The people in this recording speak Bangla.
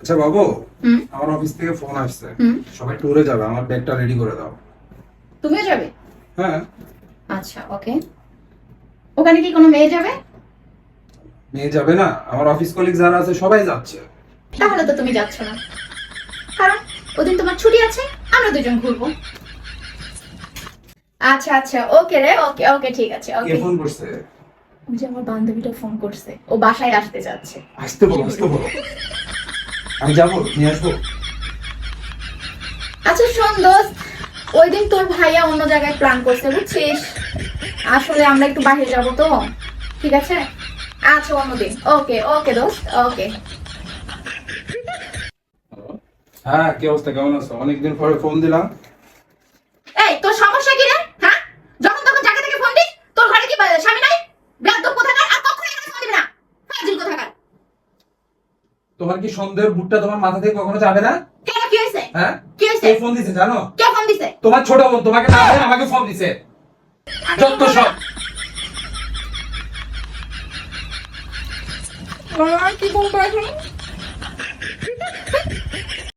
আচ্ছা বাবু আমার অফিস থেকে ফোন আসছে। সবাই ট্যুরে যাবে আমার ব্যাগটা রেডি করে দাও। তুমিও যাবে? হ্যাঁ। আচ্ছা ওকে ওখানে কি কোনো মেয়ে যাবে? মেয়ে যাবে না আমার অফিস কলিগ যারা আছে সবাই যাচ্ছে। তাহলে তো তুমি যাচ্ছ না। কারণ ওদিন তোমার ছুটি আছে আমরা দুজন ঘুরবো। আচ্ছা আচ্ছা ওকে রে ওকে ওকে ঠিক আছে ওকে ফোন করছে? ওই যে আমার বান্ধবীটা ফোন করছে ও বাসায় আসতে যাচ্ছে। আসতে বলো আসতে বলো। আমি যাব নিয়ে আসব। আচ্ছা শোন দোস্ত ওই দিন তোর ভাইয়া অন্য জায়গায় প্ল্যান করছে বুঝছিস? আসলে আমরা একটু বাইরে যাব তো ঠিক আছে? আচ্ছা অন্য অন্যদিন। ওকে ওকে দোস্ত ওকে। হ্যাঁ কি অবস্থা? কেমন আছো? অনেকদিন পরে ফোন দিলাম। এই তোর সমস্যা কি রে? তোমার কি সন্দেহের ভুট্টা তোমার মাথা থেকে কখনো যাবে না? কেন? কি হয়েছে? হ্যাঁ? কি হয়েছে? ফোন দিছে জানো? কে ফোন দিছে? তোমার ছোট বোন তোমাকে না বলে আমাকে ফোন দিছে। যত সব। কি বলব এখন